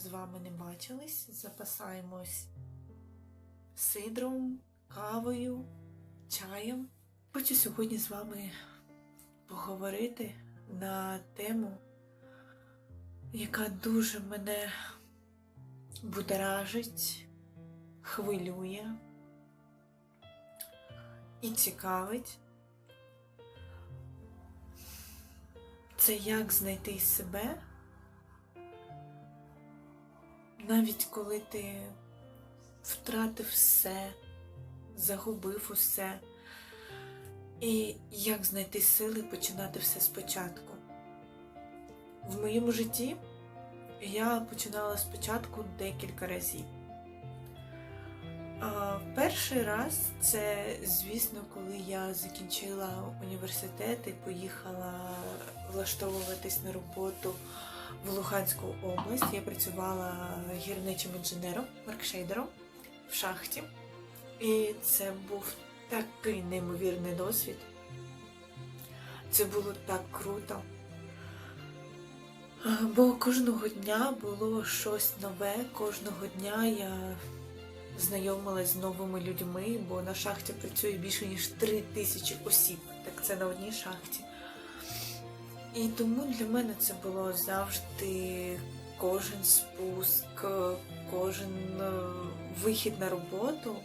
з вами не бачились. Запасаємось сидром, кавою, чаєм. Хочу сьогодні з вами поговорити на тему, яка дуже мене будоражить, хвилює і цікавить. Це як знайти себе, навіть коли ти втратив все, загубив усе, і як знайти сили починати все спочатку. В моєму житті я починала спочатку декілька разів. Перший раз це, звісно, коли я закінчила університет і поїхала влаштовуватись на роботу в Луганську область. Я працювала гірничим інженером, маркшейдером в шахті. І це був такий неймовірний досвід. Це було так круто. Бо кожного дня було щось нове, кожного дня я знайомилась з новими людьми, бо на шахті працює більше ніж три тисячі осіб. Так це на одній шахті. І тому для мене це було завжди кожен спуск, кожен е, вихід на роботу,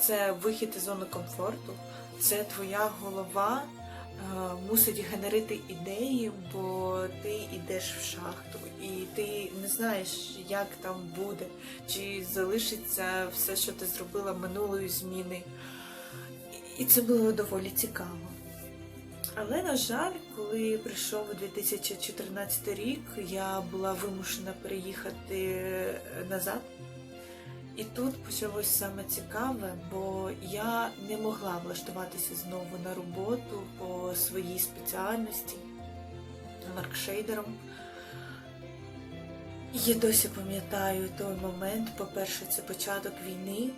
це вихід із зони комфорту, це твоя голова е, мусить генерити ідеї, бо ти йдеш в шахту, і ти не знаєш, як там буде, чи залишиться все, що ти зробила минулої зміни. І це було доволі цікаво. Але, на жаль, коли прийшов 2014 рік, я була вимушена переїхати назад. І тут почалось саме цікаве, бо я не могла влаштуватися знову на роботу по своїй спеціальності маркшейдером. Я досі пам'ятаю той момент. По-перше, це початок війни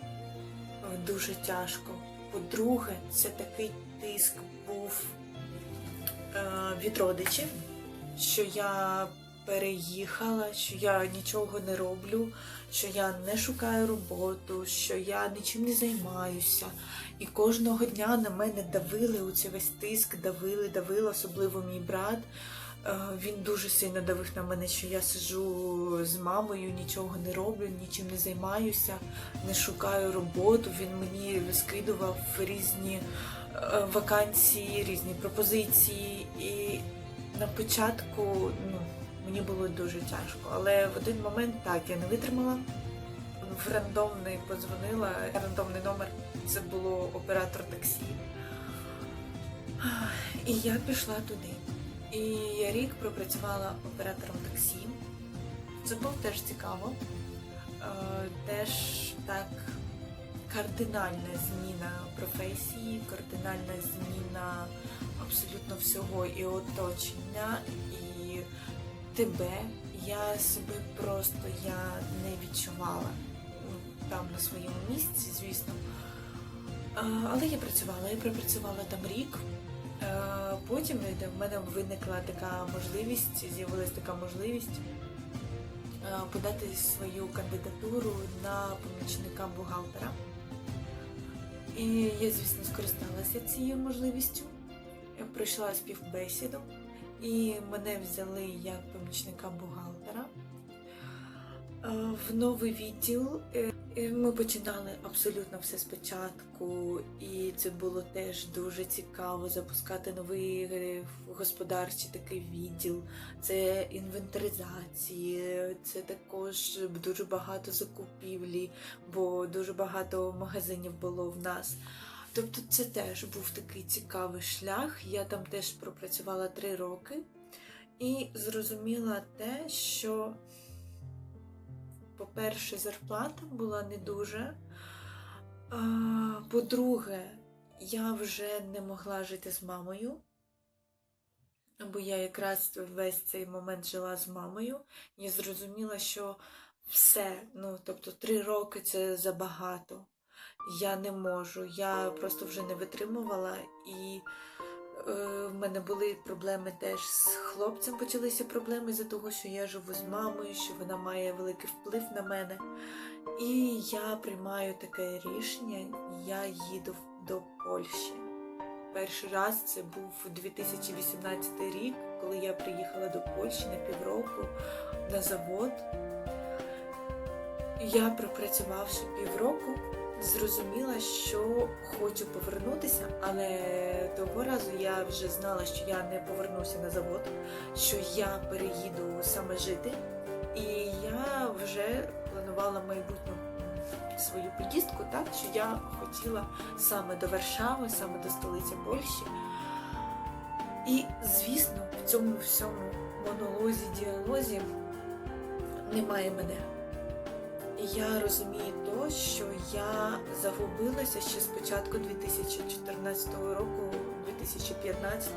дуже тяжко. По-друге, це такий тиск був е, від родичів, що я переїхала, що я нічого не роблю, що я не шукаю роботу, що я нічим не займаюся. І кожного дня на мене давили у цей весь тиск, давили, давили, особливо мій брат. Е, Він дуже сильно давив на мене, що я сиджу з мамою, нічого не роблю, нічим не займаюся, не шукаю роботу. Він мені скидував різні е, вакансії, різні пропозиції. І на початку ну, мені було дуже тяжко. Але в один момент так я не витримала. В рандомний подзвонила, рандомний номер це було оператор таксі. І я пішла туди. І я рік пропрацювала оператором таксі. Це було теж цікаво. Е, Теж так кардинальна зміна професії, кардинальна зміна абсолютно всього і оточення, і тебе. Я себе просто я не відчувала ну, там на своєму місці, звісно. Е, Але я працювала, я пропрацювала там рік. Е, Потім в мене виникла така можливість, з'явилася така можливість е, подати свою кандидатуру на помічника бухгалтера. І я, звісно, скористалася цією можливістю. Я пройшла співбесіду, і мене взяли як помічника бухгалтера е, в новий відділ. Е, Ми починали абсолютно все спочатку, і це було теж дуже цікаво запускати новий господарчий такий відділ. Це інвентаризації, це також дуже багато закупівлі, бо дуже багато магазинів було в нас. Тобто це теж був такий цікавий шлях. Я там теж пропрацювала три роки і зрозуміла те, що по-перше, зарплата була не дуже. По-друге, я вже не могла жити з мамою, бо я якраз весь цей момент жила з мамою. Я зрозуміла, що все, ну, тобто три роки це забагато. Я не можу, я просто вже не витримувала і мене були проблеми теж з хлопцем. Почалися проблеми з-за того, що я живу з мамою, що вона має великий вплив на мене. І я приймаю таке рішення, я їду до Польщі. Перший раз це був 2018 рік, коли я приїхала до Польщі на півроку на завод. Я пропрацювавши півроку, зрозуміла, що хочу повернутися, але того разу я вже знала, що я не повернуся на завод, що я переїду саме жити, і я вже планувала майбутню свою поїздку, так що я хотіла саме до Варшави, саме до столиці Польщі. І, звісно, в цьому всьому монолозі, діалозі немає мене. Я розумію то, що я загубилася ще з початку 2014 року, 2015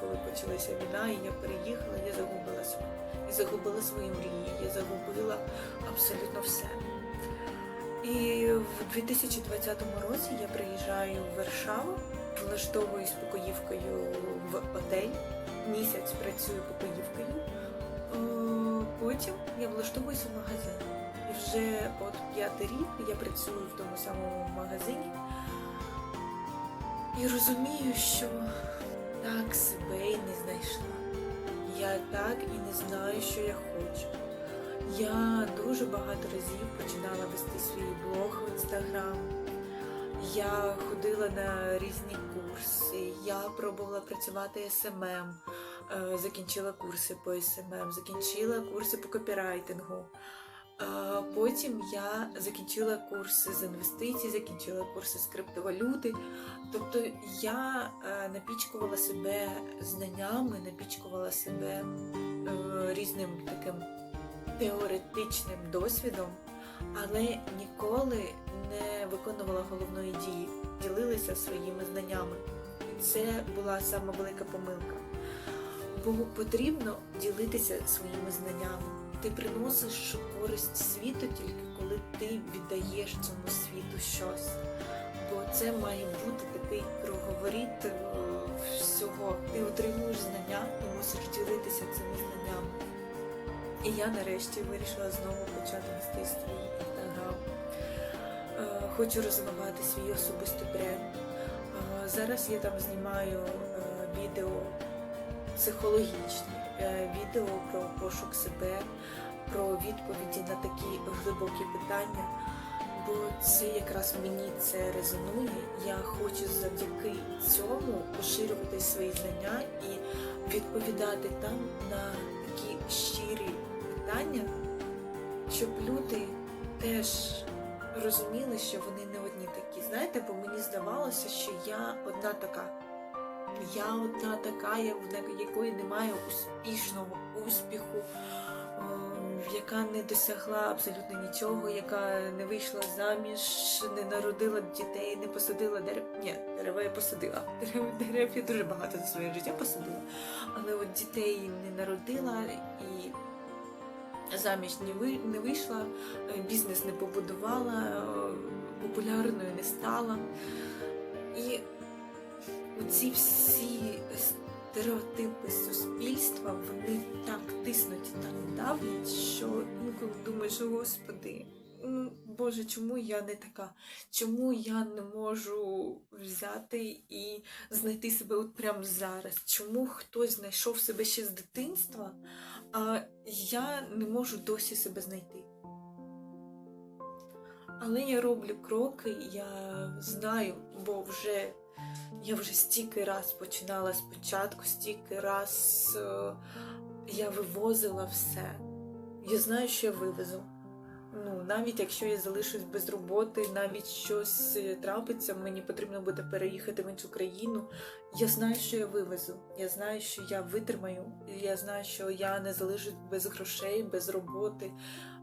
коли почалася війна, і я переїхала, я загубилася. І загубила свої мрії, я загубила абсолютно все. І в 2020 році я приїжджаю в Варшаву, влаштовуюсь покоївкою в отель, місяць працюю покоївкою. Е, Потім я влаштовуюся в магазин. Вже от п'ятий рік я працюю в тому самому магазині і розумію, що так себе і не знайшла. Я так і не знаю, що я хочу. Я дуже багато разів починала вести свій блог в інстаграм. Я ходила на різні курси, я пробувала працювати СММ, е, закінчила курси по СММ, закінчила курси по копірайтингу. Потім я закінчила курси з інвестицій, закінчила курси з криптовалюти. Тобто я е, напічкувала себе знаннями, напічкувала себе е, різним таким теоретичним досвідом, але ніколи не виконувала головної дії, ділилася своїми знаннями. Це була сама велика помилка. Бо потрібно ділитися своїми знаннями. Ти приносиш користь світу тільки коли ти віддаєш цьому світу щось. Бо це має бути такий круговоріт е, всього. Ти отримуєш знання і мусиш ділитися цими знаннями. І я нарешті вирішила знову почати вести свій інстаграм. Е, Хочу розвивати свій особистий бренд. Е, Зараз я там знімаю відео психологічні, відео про пошук себе, про відповіді на такі глибокі питання. Бо це якраз мені це резонує. Я хочу завдяки цьому поширювати свої знання і відповідати там на такі щирі питання, щоб люди теж розуміли, що вони не одні такі. Знаєте, бо мені здавалося, що я одна така. Я одна така, в якої немає успішного успіху, ем, яка не досягла абсолютно нічого, яка не вийшла заміж, не народила дітей, не посадила дерев. Ні, дерева я посадила. Дерев, дерев я дуже багато за своє життя посадила. Але от дітей не народила і заміж не вийшла, е, бізнес не побудувала, е, популярною не стала. І оці всі стереотипи суспільства, вони так тиснуть і так давлять, що інколи думаєш, господи, ну Боже, чому я не така? Чому я не можу взяти і знайти себе от прямо зараз? Чому хтось знайшов себе ще з дитинства, а я не можу досі себе знайти? Але я роблю кроки, я знаю, бо вже я вже стільки раз починала спочатку, стільки раз е, я вивозила все. Я знаю, що я вивезу. Ну, навіть якщо я залишусь без роботи, навіть щось е, трапиться, мені потрібно буде переїхати в іншу країну. Я знаю, що я вивезу. Я знаю, що я витримаю. Я знаю, що я не залишусь без грошей, без роботи,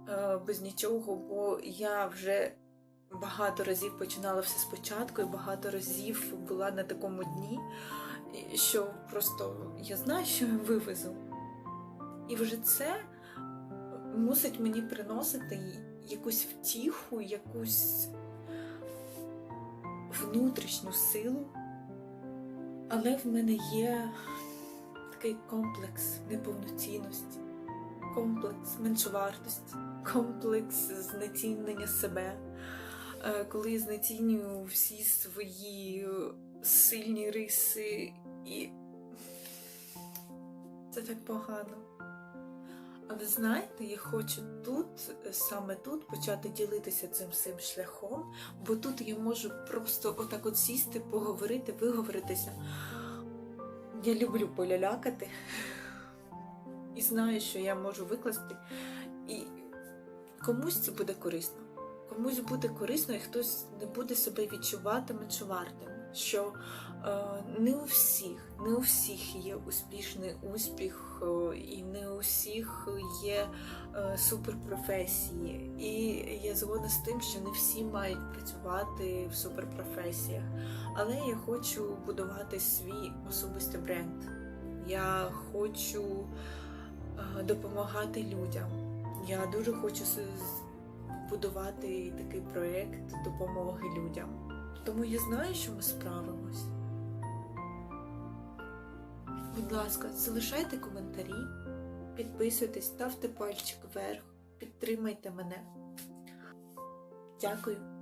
е, без нічого, бо я вже багато разів починала все спочатку і багато разів була на такому дні, що просто я знаю, що я вивезу. І вже це мусить мені приносити якусь втіху, якусь внутрішню силу, Але в мене є такий комплекс неповноцінності, комплекс меншовартості, комплекс знецінення себе. Е, Коли знецінюю всі свої сильні риси, і це так погано. Але знаєте, я хочу тут, саме тут, почати ділитися цим всім шляхом, бо тут я можу просто отак от сісти, поговорити, виговоритися. Я люблю полялякати і знаю, що я можу викласти, і комусь це буде корисно. Комусь буде корисно, і хтось не буде себе відчувати меншовартим. Що е, не у всіх, не у всіх є успішний успіх, е, і не у всіх є е, суперпрофесії. І я згодна з тим, що не всі мають працювати в суперпрофесіях. Але я хочу будувати свій особистий бренд. Я хочу е, допомагати людям. Я дуже хочу будувати такий проєкт допомоги людям. Тому я знаю, що ми справимось. Будь ласка, залишайте коментарі, підписуйтесь, ставте пальчик вверх, підтримайте мене. Дякую.